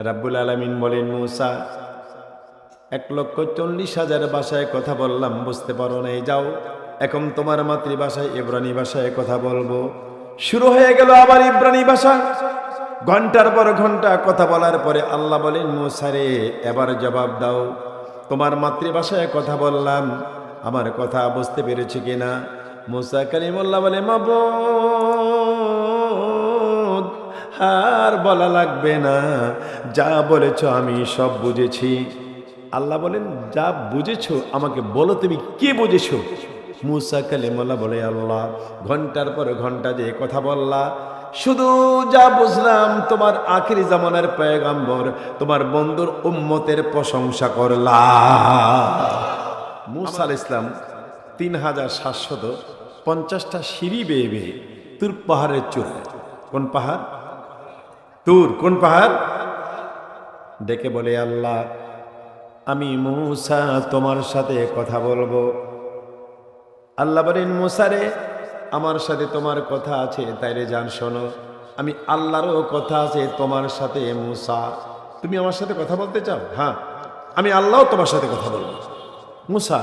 রাব্বুল আলমিন বলেন, মূসা, এক লক্ষ চল্লিশ হাজার ভাষায় কথা বললাম, বুঝতে পারো নাই, যাও। এখন তোমার মাতৃভাষায় ইব্রানি ভাষায় কথা বলব। শুরু হয়ে গেল আবার ইব্রানি ভাষা। ঘণ্টার পর ঘণ্টা কথা বলার পরে আল্লাহ বলেন মুসারে এবার জবাব দাও। তোমার মাতৃভাষায় কথা বললাম, আমার কথা বুঝতে পেরেছি কিনা? মুসা কালিমুল্লাহ বলে, মাবুদ আর বলা লাগবে না। যা বলেছ আমি সব বুঝেছি। আল্লাহ বলেন, যা বুঝেছ, আমাকে বলো তুমি কে বুঝেছ? মুসা কালিমুল্লাহ বলে, আল্লাহ, ঘণ্টার পর ঘণ্টা যে কথা বললা, শুধু যা বুঝলাম, তোমার আখিরি জামানের পয়গাম্বর, তোমার বন্ধুর উম্মতের প্রশংসা করলা। মুসা আল ইসলাম তিন হাজার সাতশত পঞ্চাশটা সিঁড়ি বেয়ে বেয়ে তুর পাহাড়ের চূড় কোন পাহাড়? তুর কোন পাহাড়? ডেকে বলে, আল্লাহ, আমি মূসা তোমার সাথে কথা বলব। আল্লাহ বলেন মুসারে আমার সাথে তোমার কথা আছে, তাইরে জান, শোনো, আমি আল্লাহরও কথা আছে, তোমার সাথে মূসা। তুমি আমার সাথে কথা বলতে চাও? হ্যাঁ আমি আল্লাহও তোমার সাথে কথা বলব। মুসা,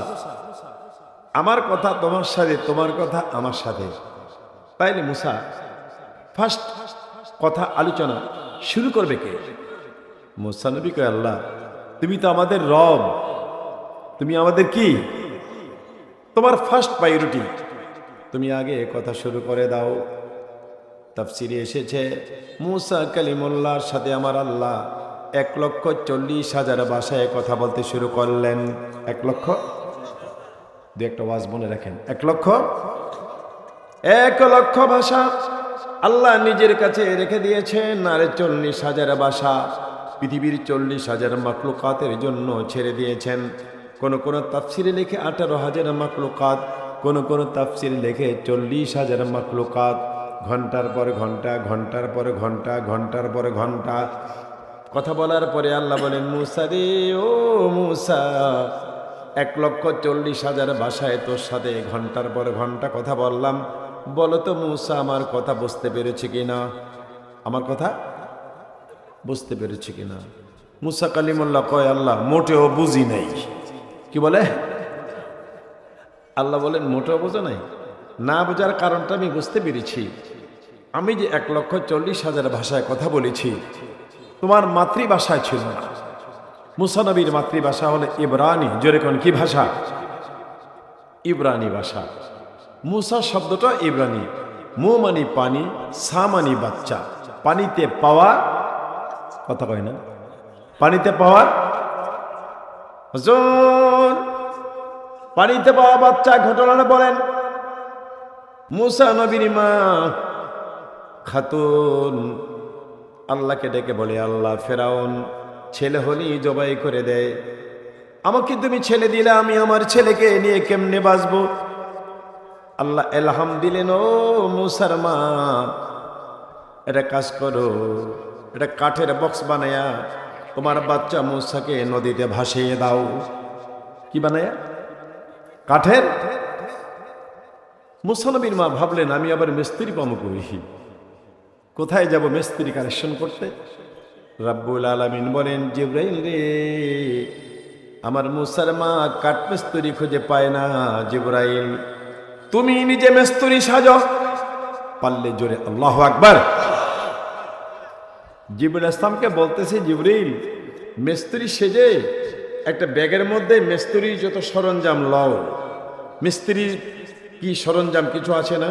আমার কথা তোমার সাথে, তোমার কথা আমার সাথে। তাইলে মুসা ফার্স্ট কথা আলোচনা শুরু করবে কে? মুসা নবী কয়, আল্লাহ, তুমি তো আমাদের রব। তুমি আমাদের কি? তোমার ফার্স্ট প্রায়োরিটি তুমি আগে কথা শুরু করে দাও। তাফসিরে এসেছে, মুসা কালিমুল্লাহর সাথে আমার আল্লাহ এক লক্ষ চল্লিশ হাজার ভাষায় কথা বলতে শুরু করলেন। এক লক্ষ? দু একটা ওয়াজ মনে রাখেন। এক লক্ষ? এক লক্ষ ভাষা। আল্লাহ নিজের কাছে রেখে দিয়েছেন আর চল্লিশ হাজার বাসা। পৃথিবীর চল্লিশ হাজার মাকলুকাতের জন্য ছেড়ে দিয়েছেন। কোন কোন তাফসিরে লিখে আঠারো হাজার মাকলুকাত কোন কোন তাফসিরে লিখে চল্লিশ হাজার মাকলুকাত ঘণ্টার পর ঘণ্টা, ঘণ্টার পর ঘণ্টা, ঘণ্টার পর ঘণ্টা। কথা বলার পরে আল্লাহ বলেন, মুসা রে ও মুসা, এক লক্ষ চল্লিশ হাজার ভাষায় তোর সাথে ঘণ্টার পর ঘণ্টা কথা বললাম। বলো তো মুসা, আমার কথা বুঝতে পেরেছে কিনা? আমার কথা বুঝতে পেরেছে কিনা? মুসা কালিমুল্লাহ কয়, আল্লাহ, মোটেও বুঝি নাই। কি বলে? আল্লাহ বলেন, মোটেও বোঝো নাই? না বোঝার কারণটা আমি বুঝতে পেরেছি। আমি যে এক লক্ষ চল্লিশ হাজার ভাষায় কথা বলেছি, তোমার মাতৃভাষায় ছিল না। মুসানবীর মাতৃভাষা হলো ইব্রানি। জোরে কোন কি ভাষা? ইব্রানি ভাষা। মুসা শব্দটা ইব্রানি। মু মানি পানি, সা মানি বাচ্চা। পানিতে পাওয়া, কথা কয় না? পানিতে পাওয়া? হুজুর, পানিতে পাওয়া বাচ্চা ঘটনাটা বলেন। মুসা নবীর মা খাতুন, আল্লাহকে ডেকে বলে, আল্লাহ ফেরাউন, ছেলে হলেই জবাই করে দেয় আমাকে তুমি ছেলে দিলে, আমি আমার ছেলেকে নিয়ে কেমনে বাঁচবো? আল্লাহ এলহাম দিলেন, ও মুসার মা এটা কাজ করো এটা কাঠের বক্স বানায়া তোমার বাচ্চা মুসাকে নদীতে ভাসিয়ে দাও। কি বানায়া? কাঠের? মুসানবীর মা ভাবলেন, আমি আবার মিস্ত্রি পামো করি কোথায় যাব মিস্ত্রি কালেকশন করতে? রাব্বুল আলামিন বলেন, জিব্রাইল রে, আমার মুসার মা কাঠ মিস্ত্রি খুঁজে পায় না, জিব্রাইল। তুমি নিজে মিস্ত্রি সাজো। পারলে জোরে আল্লাহ আকবার। জিবুল ইসলামকে বলতেছে, জিবরিল, মিস্ত্রি সেজে একটা ব্যাগের মধ্যে মিস্ত্রির যত সরঞ্জাম লও। মিস্ত্রির কি সরঞ্জাম? কিছু আছে না?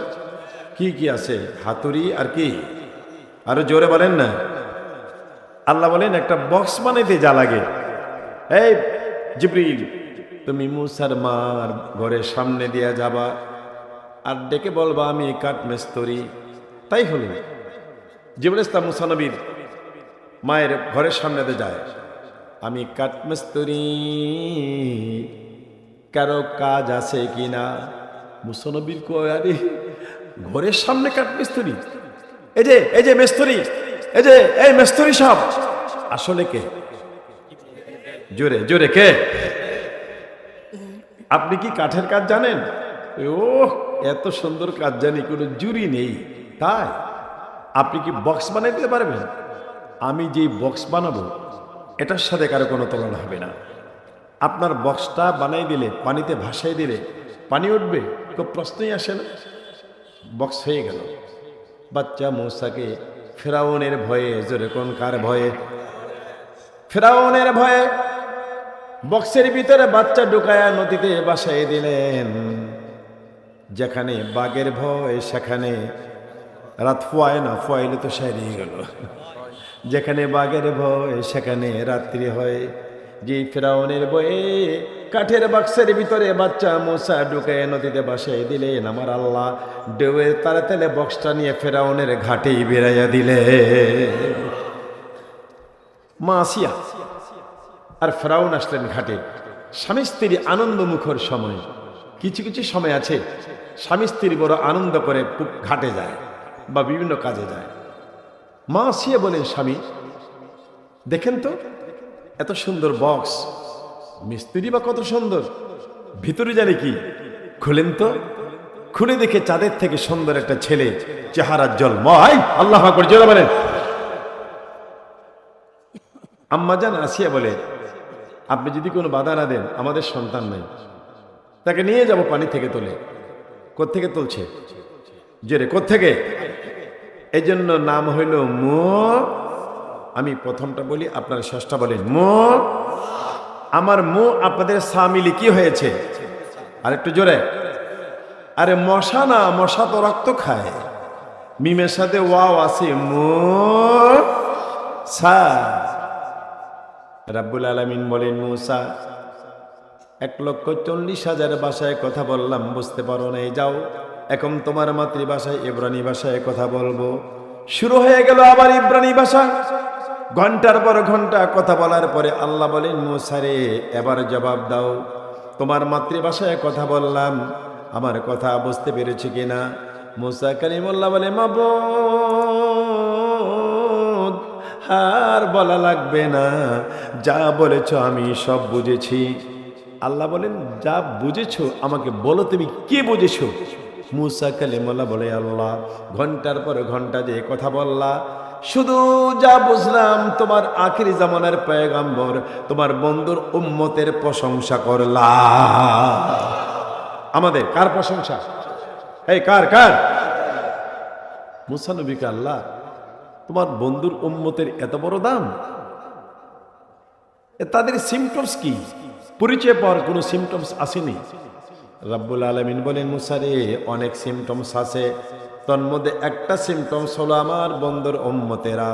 কি কি আছে? হাতুড়ি আর কি? আরও জোরে বলেন না। আল্লাহ বলেন, একটা বক্স বানাইতে যা লাগে। এই জিবরিল, তুমি মুসার মার ঘরের সামনে দিয়া যাবা। আর ডেকে বলবা, আমি কাঠ মেস্তরি তাই হলো। জিবুল ইসলাম মুসানবীর মায়ের ঘরের সামনেতে যায়। আমি কাঠমেস্তরি কারও কাজ আছে কিনা মুসানবীর কয়, আরে, ঘরের সামনে কাঠমেস্তরি এই যে এই যে মেস্তরি এই যে, এই মেস্তরি সব। আসলে কে? জোরে জোরে, কে? আপনি কি কাঠের কাজ জানেন? ও এত সুন্দর কাজ জানি, কোনো জুরি নেই। তাই, আপনি কি বক্স বানাই দিতে পারবেন? আমি যে বক্স বানাবো, এটার সাথে কারও কোনো তুলনা হবে না। আপনার বক্সটা বানাই দিলে, পানিতে ভাসাই দিলে, পানি উঠবে তো প্রশ্নই আসে না। বক্স হয়ে গেল। বাচ্চা মৌসাকে ফেরাউনের ভয়ে, জোরে কোন কার ভয়ে? ফেরাউনের ভয়ে বক্সের ভিতরে বাচ্চা ঢুকায়া নদীতে বাসাই দিলেন। যেখানে বাঘের ভয়, সেখানে রাত ফুয়ায় না, ফুয়াইলে তো সারিয়ে গেল। যেখানে বাঘের ভয়, সেখানে রাত্রি হয়। যে ফেরাউনের বয়ে কাঠের বাক্সের ভিতরে বাচ্চা মশা ঢুকে নদীতে বাসাই দিলেন, আমার আল্লাহ ডেউয়ের তালে তালে বক্সটা নিয়ে ফেরাউনের ঘাটেই বেড়াইয়া দিলে। মা আসিয়া আর ফেরাউন আসলেন ঘাটে। স্বামী স্ত্রী আনন্দ মুখর সময়। কিছু কিছু সময় আছে স্বামী স্ত্রী বড় আনন্দ করে ঘাটে যায় বা বিভিন্ন কাজে যায়। মা আসিয়া বলেন, স্বামী, দেখেন তো, এত সুন্দর বক্স। মিস্ত্রি বা কত সুন্দর। ভিতরে জানে কি? খুলেন তো। খুলে দেখে চাঁদের থেকে সুন্দর একটা ছেলে চেহারার জল ময় আল্লাহ করে বলেন। আম্মাজান আসিয়া বলে, আপনি যদি কোনো বাধা না দেন, আমাদের সন্তান নেই। তাকে নিয়ে যাব পানি থেকে তোলে। কোত্থেকে তুলছে? জেরে, কোত্থেকে? এই জন্য নাম হইল মো। আমি প্রথমটা বলি, আপনার শেষটা বলেন। মো। আমার মো আপনাদের সামিলি কি হয়েছে? আর একটু জোরে। আরে মশা না, মশা তো রক্ত খায়। মিমের সাথে ওয়াও আছে, মো। সা রাব্বুল আলামিন বলেন মুসা এক লক্ষ চল্লিশ হাজার ভাষায় কথা বললাম, বুঝতে পারো নাই, যাও। এখন তোমার মাতৃভাষায় ইব্রানি ভাষায় কথা বলব। শুরু হয়ে গেল আবার ইব্রানি ভাষা। ঘণ্টার পর ঘণ্টা কথা বলার পরে আল্লাহ বলেন মুসারে এবার জবাব দাও। তোমার মাতৃভাষায় কথা বললাম, আমার কথা বুঝতে পেরেছি কিনা? মুসা কালিমুল্লাহ বলে মাবো আর বলা লাগবে না। যা বলেছ আমি সব বুঝেছি। আল্লাহ বলেন, যা বুঝেছ, আমাকে বলো তুমি কে বুঝেছ? মুসা কালিমুল্লাহ বলে, আল্লাহ, ঘণ্টার পর ঘণ্টা যে কথা বললা, শুধু যা বুঝলাম, তোমার আখিরি জামানের পয়গাম্বর, তোমার বন্ধুর উম্মতের প্রশংসা করলা। আমাদের কার প্রশংসা? এই কার কার? মুসানবিক আল্লাহ, তোমার বন্ধুর উম্মতের এত বড় দাম? তাদের সিমটমস কি? পরিচয় পাওয়ার কোনো সিমটমস আসেনি। রাব্বুল আলমিন বলেন মুসারে অনেক সিমটমস আছে। তোর মধ্যে একটা সিমটমস হলো আমার বন্দর ওম্মতেরা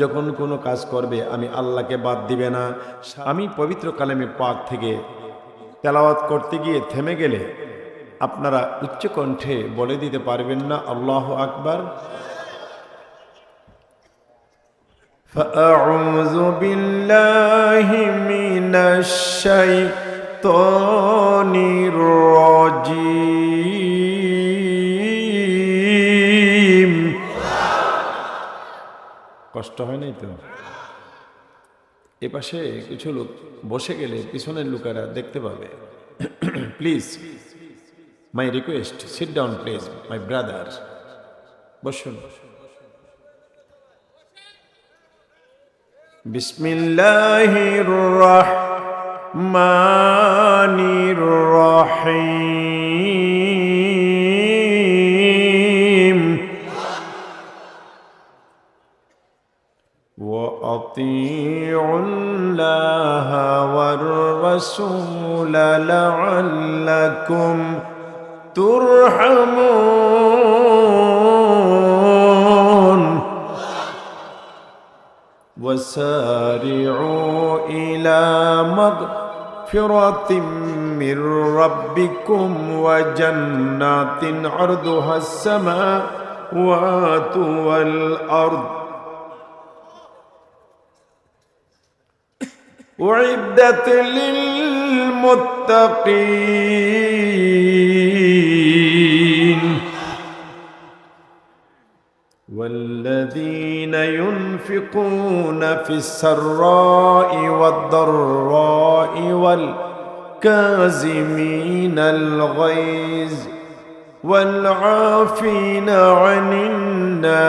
যখন কোনো কাজ করবে, আমি আল্লাহকে বাদ দিবে না। আমি পবিত্র কালেমে পাক থেকে তেলাওয়াত করতে গিয়ে থেমে গেলে আপনারা উচ্চকণ্ঠে বলে দিতে পারবেন না, আল্লাহ আকবার। فأعوذ بالله من الشيطان الرجيم কষ্ট হয় নাই তো এ পাশে কিছু লোক বসে গেলে পিছনের লোকেরা দেখতে পাবে please my request sit down please my brother বসুন بسم الله الرحمن الرحيم وأطيعوا الله والرسول لعلكم ترحمون وسارعوا إلى مغفرة من ربكم وجنات عرضها السماوات والأرض. أعدت للمتقين والذين ينفقون في السراء والضراء والكاظمين الغيظ والعافين عن الناس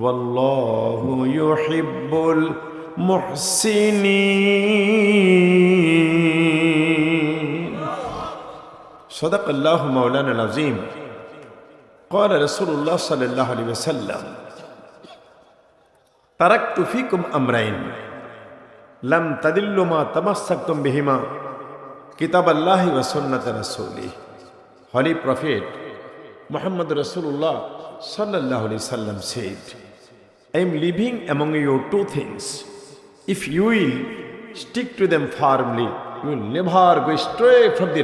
والله يحب المحسنين صدق الله مولانا العظيم قال رسول الله صلى الله عليه وسلم تركت فيكم أمرين لم تدلوا ما تمسكتم بهما كتاب الله وسنة رسوله Holy Prophet Muhammad Rasulullah sallallahu alaihi wasallam said, I am living among you two things. If you will stick to them firmly, you will never go astray from the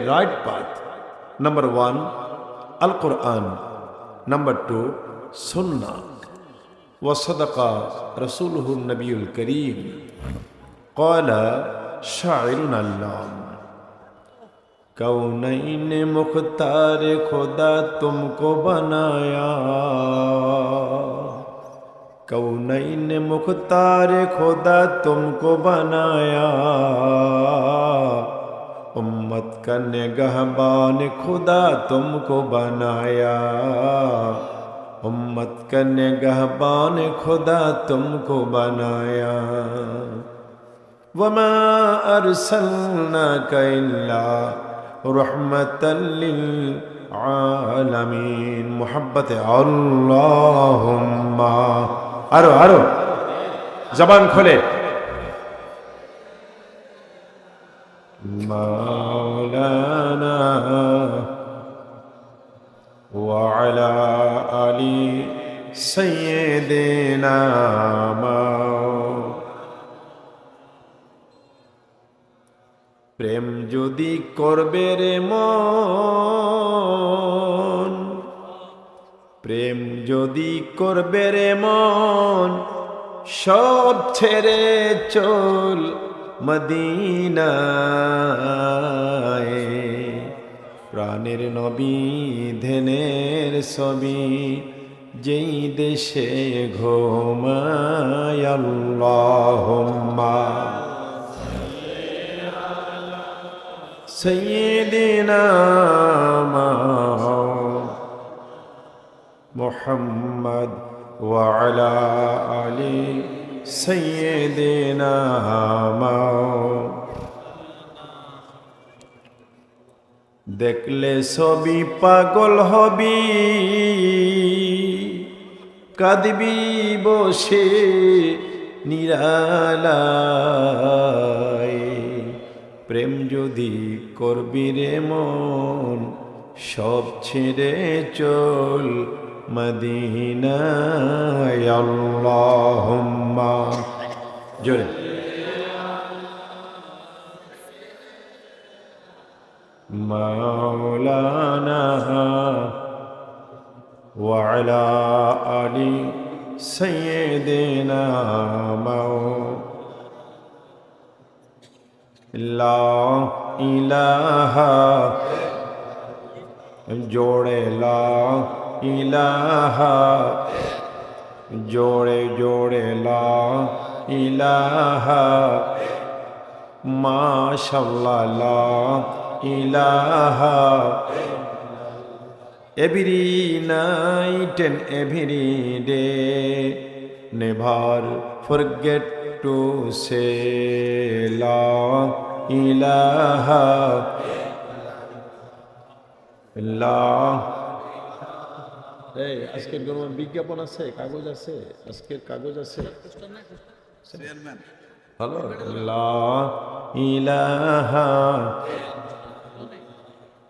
نمبر ون القرآن نمبر ٹو سننا و صدقہ رسول النبی الکریم قال شاعر اللہ کونین مختار خدا تم کو بنایا کونین مختار خدا تم کو بنایا मत करने गहबान खुदा तुमको बनाया। उम्मत करने गहबान खुदा तुमको बनाया। वमा अरसलना कैला रहमत आलमीन। मोहब्बत अल्लाह अरो अरो जबान खोले। Ma وعلى آل سيدنا প্রেম যদি করবে রে মন প্রেম যদি করবে রে মন সব ছেড়ে চল মদিনায় প্রাণের নবী ধেনের ছবি যেই দেশে ঘোমায় আল্লাহুম্মা। সৈয়দিনা মোহাম্মদ ওয়ালা আলী সৈয়দিনা মা দেখলে ছবি পাগল হবি। কাঁদবি বসে নিরালায়। প্রেম যদি করবি রে মন, সব ছেড়ে চল মদিনায়। আল্লাহুম্মা। জোরে। مولانا وعلى آل سيدنا لا إله جوڑے لا إله جوڑے جوڑے لا إله ما شاء الله لا ইলাহা every night and every day never forget to say la ilaha illallah এই আজকের কোনো বিজ্ঞাপন আছে কাগজ আছে আজকের কাগজ আছে হ্যালো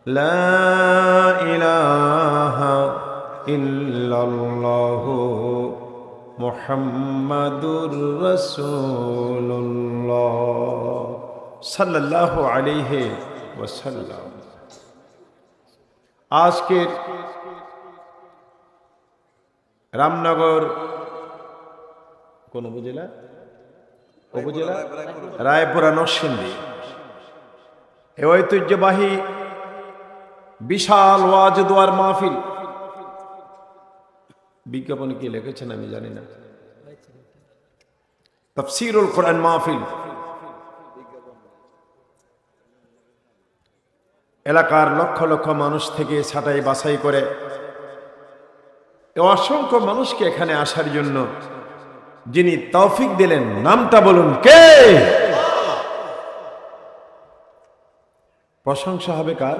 লা ইলাহা লা ইলাহা ইল্লাল্লাহ মুহাম্মাদুর রাসূলুল্লাহ সাল্লাল্লাহু আলাইহি ওয়াসাল্লাম। আজকের রামনগর কোন উপজেলা? উপজেলা? রায়পুরা নরসিংদী। এ ঐতিহ্যবাহী বিশাল ওয়াজ দোয়ার মাহফিল। বিজ্ঞাপনে কি লিখেছেন আমি জানি না। তফসিরুল কোরআন মাহফিল। এলাকার লক্ষ লক্ষ মানুষ থেকে ছাটাই বাছাই করে অসংখ্য মানুষকে এখানে আসার জন্য যিনি তৌফিক দিলেন, নামটা বলুন কে? প্রশংসা হবে কার?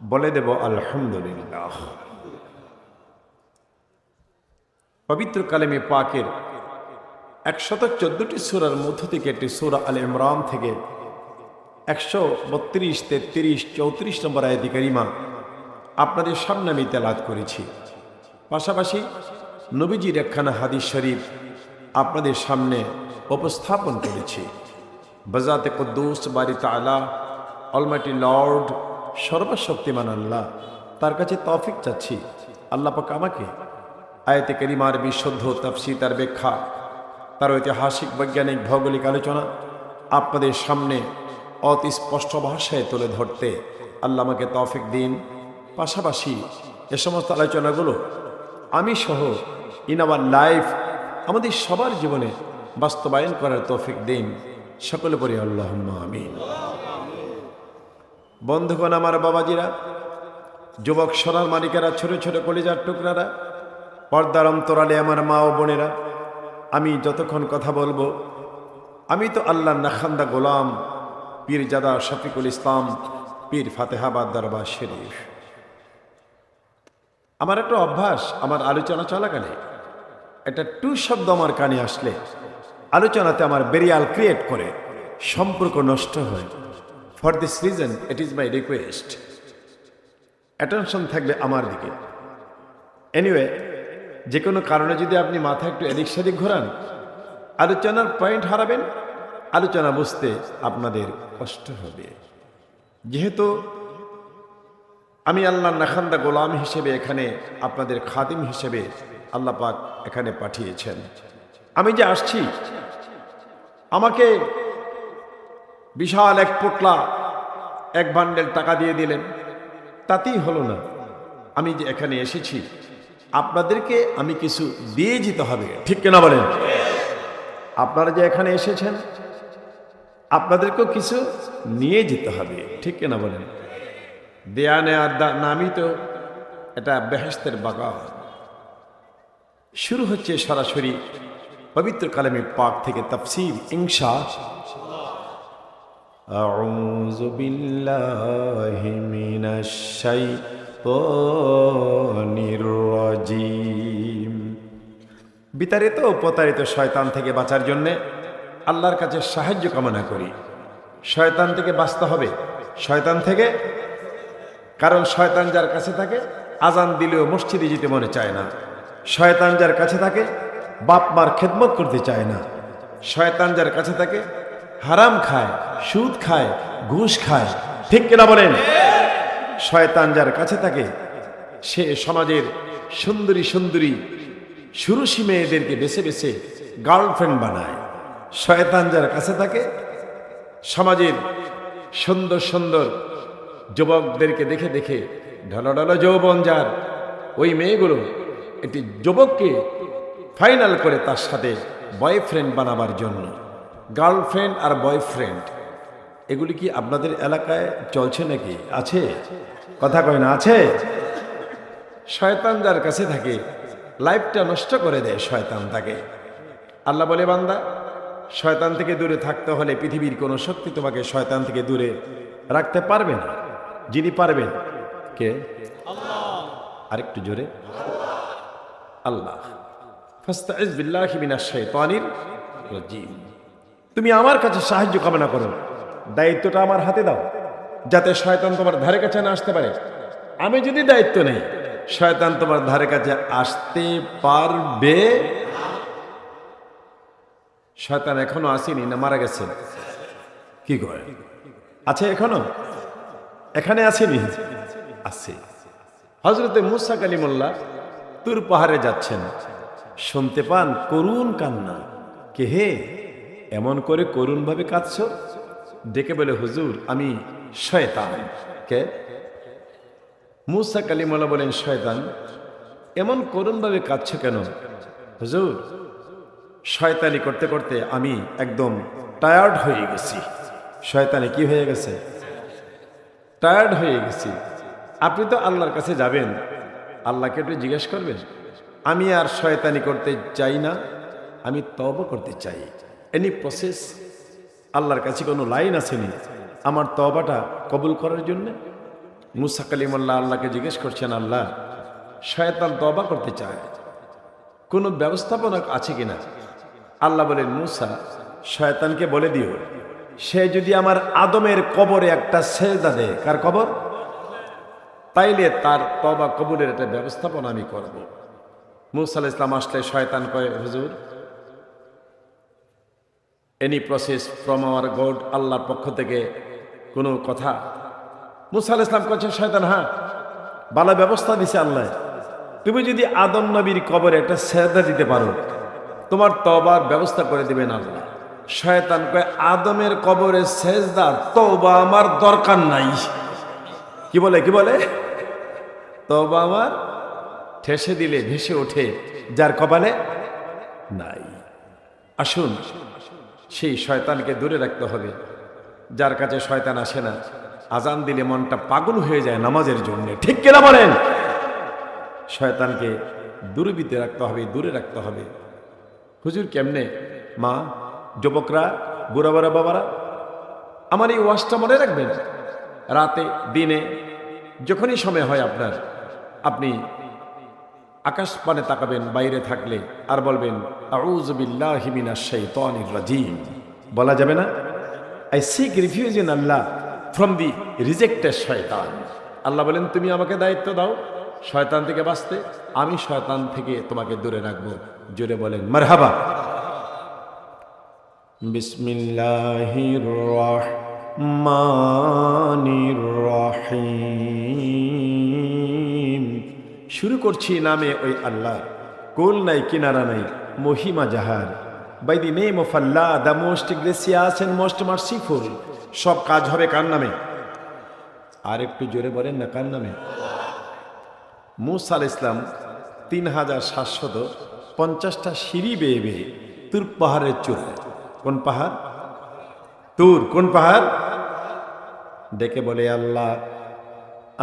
বলে দেব, আলহামদুলিল্লাহ। পবিত্র কালেমে পাকের একশত চোদ্দটি সুরার মধ্য থেকে একটি সুরা আল ইমরান থেকে একশো বত্রিশ, তেত্রিশ, চৌত্রিশ নম্বর আয়াতি কারিমা আপনাদের সামনে আমি তেলাত করেছি। পাশাপাশি নবীজির একখানা হাদিস শরীফ আপনাদের সামনে উপস্থাপন করেছি। বজাতে কদ্দুস বাড়ি তালা অলমাটি লর্ড সর্বশক্তিমান আল্লাহ। তার কাছে তৌফিক চাচ্ছি। আল্লাহ পাক আমাকে আয়তে করিমার বিশুদ্ধ তফসি তার ব্যাখ্যা, তার ঐতিহাসিক বৈজ্ঞানিক ভৌগোলিক আলোচনা আপনাদের সামনে অতি স্পষ্ট ভাষায় তুলে ধরতে আল্লাহ আমাকে তৌফিক দিন। পাশাপাশি এ সমস্ত আলোচনাগুলো আমি সহ ইন আওয়ার লাইফ আমাদের সবার জীবনে বাস্তবায়ন করার তৌফিক দিন। সকলে পরি আল্লাহ আমিন। বন্ধুগণ আমার বাবাজিরা, যুবক সোনার মালিকেরা, ছোট ছোট কলিজার টুকরারা, পর্দার অন্তরালে আমার মা ও বোনেরা, আমি যতক্ষণ কথা বলব, আমি তো আল্লাহ নাখান্দা গোলাম, পীর জাদা শফিকুল ইসলাম, পীর ফাতেহাবাদ দরবার শরীফ। আমার একটা অভ্যাস, আমার আলোচনা চলাকালে একটা টু শব্দ আমার কানে আসলে, আলোচনাতে আমার বেরিয়াল ক্রিয়েট করে, সম্পর্ক নষ্ট হয়। For this reason it is my request attention থাকবে আমার দিকে। এনিওয়ে যে কোনো কারণে যদি আপনি মাথা একটু এদিক সেদিক ঘোরান, আলোচনার পয়েন্ট হারাবেন, আলোচনা বুঝতে আপনাদের কষ্ট হবে। যেহেতু আমি আল্লাহ নাখান্দা গোলাম হিসেবে এখানে আপনাদের খাদিম হিসেবে আল্লাহ পাক এখানে পাঠিয়েছেন। আমি যে আসছি, আমাকে বিশাল এক পোটলা এক বান্ডেল টাকা দিয়ে দিলেন। তাতেই হলো না। আমি যে এখানে এসেছি, আপনাদেরকে আমি কিছু দিয়ে যেতে হবে। ঠিক কিনা বলেন? আপনারা যে এখানে এসেছেন, আপনাদেরকেও কিছু নিয়ে যেতে হবে। ঠিক কিনা বলেন? দেয়া নেয়ার নামই তো এটা বেহেস্তের বাগান। শুরু হচ্ছে সরাসরি পবিত্র কালামী পাক থেকে তফসির ইংশা أعوذ بالله من الشيطان الرجيم বিতাড়িত ও প্রতারিত শয়তান থেকে বাঁচার জন্যে আল্লাহর কাছে সাহায্য কামনা করি শয়তান থেকে বাঁচতে হবে শয়তান থেকে কারণ শয়তান যার কাছে থাকে আজান দিলেও মসজিদে যেতে মনে চায় না শয়তান যার কাছে থাকে বাপ মার খেদমত করতে চায় না শয়তান যার কাছে থাকে হারাম খায়, সুদ খায়, ঘুষ খায়। ঠিক কিনা বলেন? শয়তান যার কাছে থাকে, সে সমাজের সুন্দরী সুন্দরী, সুরুষি মেয়েদেরকে বেছে বেছে গার্লফ্রেন্ড বানায়। শয়তান যার কাছে থাকে, সমাজের সুন্দর সুন্দর যুবকদেরকে দেখে দেখে ঢলঢল যৌবন যার, ওই মেয়েগুলো একটি যুবককে ফাইনাল করে তার সাথে বয়ফ্রেন্ড বানাবার জন্য। গার্লফ্রেন্ড আর বয়ফ্রেন্ড, এগুলি কি আপনাদের এলাকায় চলছে নাকি? আছে? কথা কয় না, আছে? শয়তান যার কাছে থাকে, লাইফটা নষ্ট করে দেয় শয়তান তাকে। আল্লাহ বলে, বান্দা, শয়তান থেকে দূরে থাকতে হলে পৃথিবীর কোনো শক্তি তোমাকে শয়তান থেকে দূরে রাখতে পারবে না। যিনি পারবেন, কে? আরেকটু জোরে। আল্লাহ। ফাস্তাইজ বিল্লাহি মিনাশ শাইতানির রাজিম। তুমি আমার কাছে সাহায্য কামনা করো। দায়িত্বটা আমার হাতে দাও, যাতে শয়তান তোমার ধারে কাছে না আসতে পারে। আমি যদি দায়িত্ব নেই, শয়তান তোমার ধারে কাছে আসতে পারবে? শয়তান এখনও আসেনি না মারা গেছে? কি করে আছে এখনও? এখানে আসেনি? আছে। হজরতে মুসা কালিমুল্লাহ তুর পাহাড়ে যাচ্ছেন। শুনতে পান করুণ কান্না। কে হে? এমন করে করুণ ভাবে কাঁদছ? ডেকে বলে, হুজুর, আমি শয়তান। কে? মুসা কালিমুল্লাহ বলেন, শয়তান, এমন করুণভাবে কাঁদছ কেন? হুজুর, শয়তানি করতে করতে আমি একদম টায়ার্ড হয়ে গেছি। শয়তানি কি হয়ে গেছে? টায়ার্ড হয়ে গেছি। আপনি তো আল্লাহর কাছে যাবেন। আল্লাহকে একটু জিজ্ঞেস করবেন? আমি আর শয়তানি করতে চাই না। আমি তব করতে চাই। এনি প্রসেস আল্লাহর কাছে কোনো লাইন আসেনি। আমার তবাটা কবুল করার জন্য। মুসা কালিমুল্লাহ আল্লাহকে জিজ্ঞেস করছেন, আল্লাহ, শয়তান তবা করতে চায়। কোনো ব্যবস্থাপনা আছে কিনা? আল্লাহ বলেন, মুসা, শয়তানকে বলে দিও, সে যদি আমার আদমের কবরে একটা সেজদা দেয়, কার কবর? তাইলে তার তবা কবুলের একটা ব্যবস্থাপনা আমি করব। মুসা ইসলাম আসলে শয়তান কয়, হুজুর any process from our God আল্লাহর পক্ষ থেকে কোনো কথা। মুসা ইসলাম করছে শয়তান হ্যাঁ ভালো ব্যবস্থা দিছে আল্লাহ। তুমি যদি আদম নবীর কবরে একটা সেজদা দিতে পারো, তোমার তবার ব্যবস্থা করে দিবেন আল্লাহ। শয়তান কয়, আদমের কবরে সেজদা তবা আমার দরকার নাই। কি বলে কি বলে? তবা আমার ঠেসে দিলে, ভেসে ওঠে, যার কপালে নাই। আসুন সেই শয়তানকে দূরে রাখতে হবে। যার কাছে শয়তান আসে না, আজান দিলে মনটা পাগল হয়ে যায় নামাজের জন্য। ঠিক কিনা বলেন? শয়তানকে দূরবিতে রাখতে হবে, দূরে রাখতে হবে। হুজুর কেমনে? মা, যুবকরা বুড়া বুড়া বাবারা, আমার এই ওয়াজটা মনে রাখবেন? রাতে, দিনে, যখনই সময় হয় আপনার, আপনি আকাশ পানে তাকাবেন, বাইরে থাকলে আর বলবেন রাজিম। বলা যাবে না? I seek refuge in Allah from the rejected শয়তান। আল্লাহ বলেন, তুমি আমাকে দায়িত্ব দাও, শয়তান থেকে বাঁচতে। আমি শয়তান থেকে তোমাকে দূরে রাখব। জোরে বলেন, মারহাবা। বিসমিল্লাহির রহমানির রহিম। শুরু করছি নামে ওই আল্লাহ। কোল নাই, কিনারা নাই, মহিমা জাহার by the name of Allah, the most gracious and most merciful. সব কাজ হবে কার নামে? আর একটু জোরে বলেন না, কার নামে? মুসা আল ইসলাম তিন হাজার সাতশত পঞ্চাশটা সিঁড়ি বেয়ে বেয়ে তুর পাহাড়ের চূড়ায়। কোন পাহাড়? তুর, কোন পাহাড়? ডেকে বলে, আল্লাহ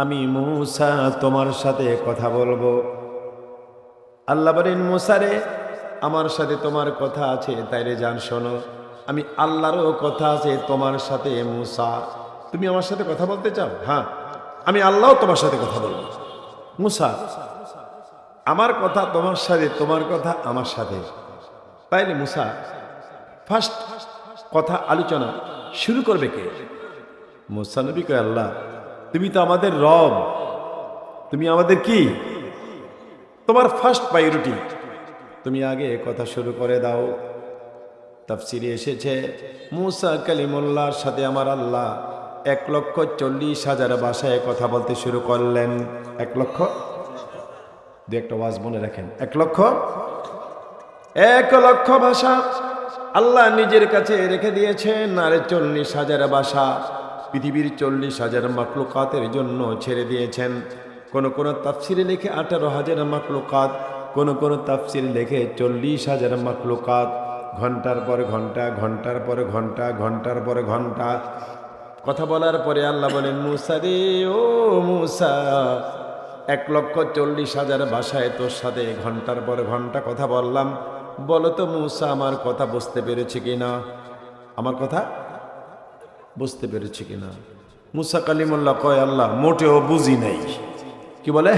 আমি মুসা তোমার সাথে কথা বলব। আল্লাহ বলেন মুসারে আমার সাথে তোমার কথা আছে তাইরে জান শোনো, আমি আল্লাহরও কথা আছে, তোমার সাথে মুসা। তুমি আমার সাথে কথা বলতে চাও? হ্যাঁ আমি আল্লাহও তোমার সাথে কথা বলব। মুসা, আমার কথা তোমার সাথে, তোমার কথা আমার সাথে। তাইলে মুসা, ফার্স্ট কথা আলোচনা শুরু করবে কে? মুসা নবী আল্লাহ তুমি তো আমাদের রব। তুমি আমাদের কি? তোমার ফার্স্ট প্রায়োরিটি তুমি আগে কথা শুরু করে দাও। তাফসিরে এসেছে, মুসা কালিমুল্লাহর সাথে আমার আল্লাহ এক লক্ষ চল্লিশ হাজার ভাষায় কথা বলতে শুরু করলেন। এক লক্ষ? দু একটা ওয়াজ মনে রাখেন। এক লক্ষ? এক লক্ষ ভাষা। আল্লাহ নিজের কাছে রেখে দিয়েছেন আর চল্লিশ হাজার ভাষা। পৃথিবীর চল্লিশ হাজার মাকলুকাতের জন্য ছেড়ে দিয়েছেন। কোন কোন তাফসিরে লিখে আঠারো হাজার মাকলুকাত কোন কোন তাফসিরে লিখে চল্লিশ হাজার মাকলুকাত ঘণ্টার পর ঘণ্টা, ঘণ্টার পর ঘণ্টা, ঘণ্টার পর ঘণ্টা। কথা বলার পরে আল্লাহ বলেন, মুসা রে ও মুসা, এক লক্ষ চল্লিশ হাজার ভাষায় তোর সাথে ঘণ্টার পর ঘণ্টা কথা বললাম। বলো তো মুসা, আমার কথা বুঝতে পেরেছে কি না আমার কথা? বুঝতে পেরেছে কিনা। মুসা কালিমুল্লাহ কয়, আল্লাহ, মোটেও বুঝি নাই। কি বলে?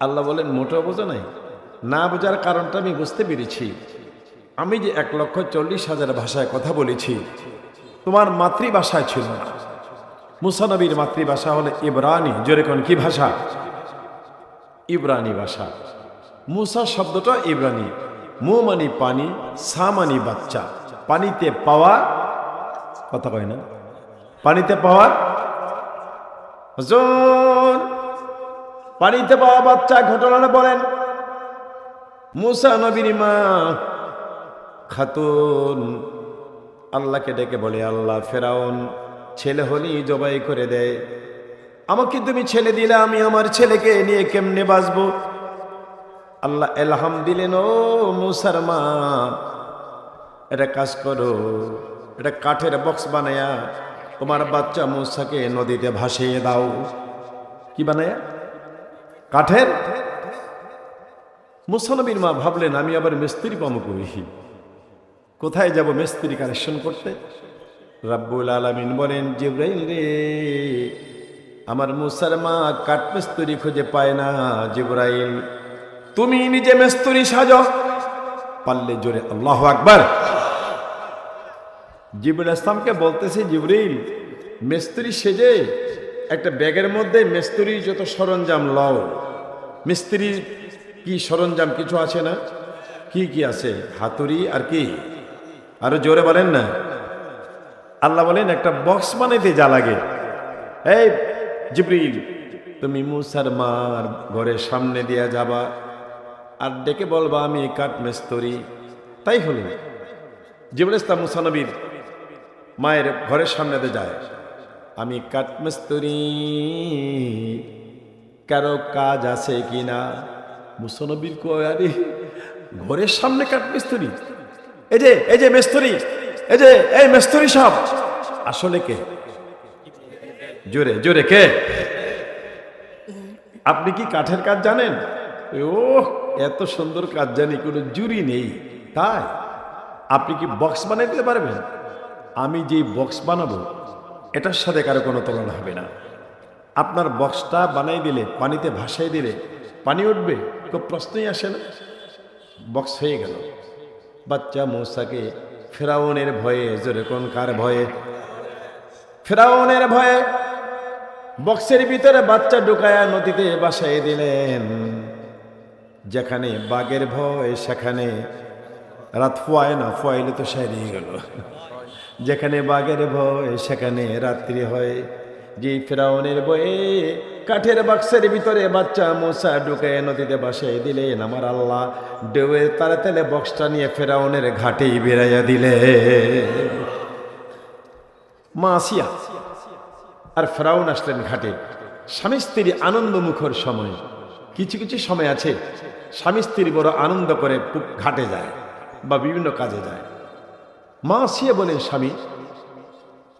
আল্লাহ বলেন, মোটেও বোঝো নাই? না বোঝার কারণটা আমি বুঝতে পেরেছি। আমি যে এক লক্ষ চল্লিশ হাজার ভাষায় কথা বলেছি, তোমার মাতৃভাষায় ছিল না। মুসানবীর মাতৃভাষা হলে ইব্রানি। জোরে কোন, কি ভাষা? ইব্রানি ভাষা। মুসা শব্দটা ইব্রানি। মু মানি পানি, সা মানি বাচ্চা। পানিতে পাওয়া কথা কয় না। পানিতে পাওয়া হুজুর, পানিতে পাওয়া বাচ্চা ঘটনাটা বলেন। মুসা নবীর মা খাতুন আল্লাহকে ডেকে বলে, আল্লাহ, ফেরাউন, ছেলে হলেই জবাই করে দেয় আমাকে তুমি ছেলে দিলে, আমি আমার ছেলেকে নিয়ে কেমনে বাঁচবো? আল্লাহ এলহাম দিলেন ও মুসার মা এটা কাজ করো। এটা কাঠের বক্স বানায়া তোমার বাচ্চা মুসাকে নদীতে ভাসিয়ে দাও। কি বানায়া? কাঠের? মুসানবীর মা ভাবলেন, আমি আবার মিস্ত্রি পামো করি কোথায় যাব মিস্ত্রি কানেকশন করতে? রাব্বুল আলামিন বলেন, জিব্রাইল রে, আমার মুসার মা কাঠ মিস্ত্রি খুঁজে পায় না, জিব্রাইল। তুমি নিজে মিস্ত্রি সাজ। পারলে জোরে, আল্লাহ আকবার। জিবুল ইসলামকে বলতেছে, জিবরিল, মিস্ত্রি সেজে একটা ব্যাগের মধ্যে মিস্ত্রি যত সরঞ্জাম লও। মিস্ত্রি কি সরঞ্জাম? কিছু আছে না? কি কি আছে? হাতুড়ি আর কি? আরও জোরে বলেন না। আল্লাহ বলেন, একটা বক্স বানাইতে যা লাগে। এই জিবরিল, তুমি মুসার মার ঘরের সামনে দিয়া যাবা আর ডেকে বলবা, আমি কাঠ মিস্ত্রি। তাই হলো। জিবুল ইসলাম মুসানবীর মায়ের ঘরের সামনেতে যায়। আমি কাঠমিস্তুরি, কারও কাজ আছে কিনা? মুসনবীর কয়, আরে, ঘরের সামনে কাঠমিস্তুরি। এই যে এই যে মেস্তরি, এই যে, এই মেস্তরি সব। আসলে কে? জোরে জোরে কে? আপনি কি কাঠের কাজ জানেন? ও এত সুন্দর কাজ জানি, কোনো জুরি নেই। তাই, আপনি কি বক্স বানাই দিতে পারবেন? আমি যে বক্স বানাবো, এটার সাথে কারও কোনো তুলনা হবে না। আপনার বক্সটা বানাই দিলে, পানিতে ভাসাই দিলে, পানি উঠবে কোনো প্রশ্নই আসে না। বক্স হয়ে গেল। বাচ্চা মৌসাকে ফেরাউনের ভয়ে, জোরে কোন কার ভয়ে? ফেরাউনের ভয়ে বক্সের ভিতরে বাচ্চা ঢুকায়া নদীতে বাসাই দিলেন। যেখানে বাঘের ভয়, সেখানে রাত ফুয়ায় না ফুয়াইলে তো সারিয়ে গেল। যেখানে বাঘের ভয়, সেখানে রাত্রি হয়। যে ফেরাউনের বয়ে কাঠের বাক্সের ভিতরে বাচ্চা মশা ঢুকে নদীতে বাসাই দিলেন, আমার আল্লাহ। ডেউয়ের তালে বক্সটা নিয়ে ফেরাউনের ঘাটেই বেড়াইয়া দিলে মা আসিয়া। আর ফেরাউন আসলেন ঘাটে। স্বামী স্ত্রী আনন্দ মুখর সময়। কিছু কিছু সময় আছে, স্বামী স্ত্রী বড় আনন্দ করে ঘাটে যায় বা বিভিন্ন কাজে যায়। মা আসিয়া বলেন স্বামী,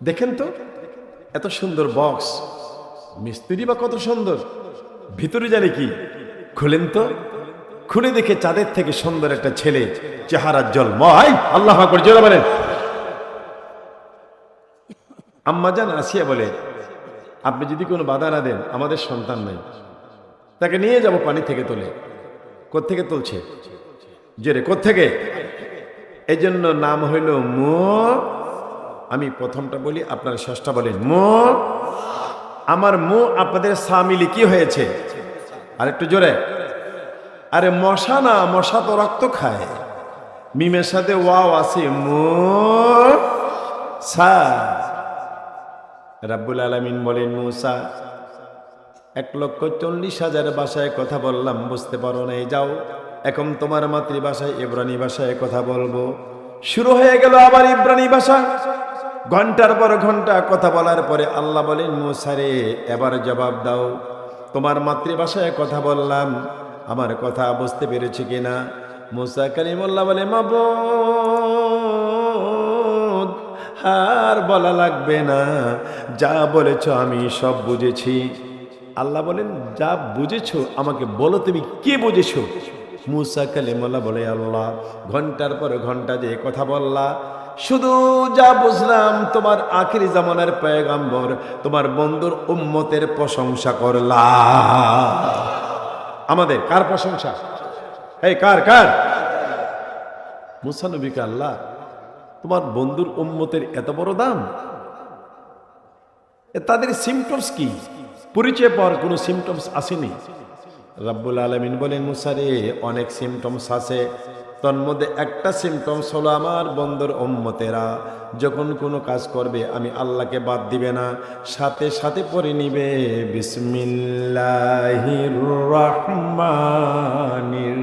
দেখেন তো, এত সুন্দর বক্স মিস্ত্রি বা কত সুন্দর, ভিতরে জানে কি? খুলেন তো, খুলে দেখে চাঁদের থেকে সুন্দর একটা ছেলে, চেহারার জল, মহাই, আল্লাহ জোরে বলেন। আম্মাজান আসিয়া বলে, আপনি যদি কোনো বাধা না দেন, আমাদের সন্তান নাই। তাকে নিয়ে যাব পানি থেকে তোলে। কোত্থেকে তুলছে? যে রে কোত্থেকে? এই জন্য নাম হইল মো আমি প্রথমটা বলি, আপনার শেষটা বলেন। মো আমার মু আপনাদের সামিলি কি হয়েছে? আর একটু জোরে। আরে মশা না, মশা তো রক্ত খায়। মিমের সাথে ওয়াও আছে মো সা রাব্বুল আলামিন বলেন, মুসা, এক লক্ষ চল্লিশ হাজার বাসায় কথা বললাম, বুঝতে পারো নাই, যাও। এখন তোমার মাতৃভাষায় ইব্রানি ভাষায় কথা বলব। শুরু হয়ে গেল আবার ইব্রানি ভাষা। ঘণ্টার পর ঘণ্টা কথা বলার পরে আল্লাহ বলেন, মুসারে, এবার জবাব দাও। তোমার মাতৃভাষায় কথা বললাম, আমার কথা বুঝতে পেরেছি কিনা? মুসা কালিমুল্লাহ বলে, মাবুদ, আর বলা লাগবে না। যা বলেছ আমি সব বুঝেছি। আল্লাহ বলেন, যা বুঝেছ, আমাকে বলো তুমি কি বুঝেছ? মুসা কালিমুল্লাহ বলে, আল্লাহ, ঘণ্টার পর ঘণ্টা যে কথা বললা, শুধু যা বুঝলাম, তোমার আখিরি জামানের পয়গাম্বর তোমার বন্ধুর উম্মতের প্রশংসা করলা। আমাদের কার প্রশংসা? এই কার কার? মুসা নবীকে আল্লাহ, তোমার বন্ধুর উম্মতের এত বড় দাম? তাদের সিমটমস কি? পরিচয় পাওয়ার কোনো সিমটমস আসেনি? রাব্বুল আলমিন বলেন মুসারে অনেক সিমটমস আছে। তন্মধ্যে একটা সিমটমস হলো আমার বন্ধুর ওম্মতেরা যখন কোনো কাজ করবে, আমি আল্লাহকে বাদ দিবে না। সাথে সাথে পরে নিবে, বিসমিল্লাহির রহমানির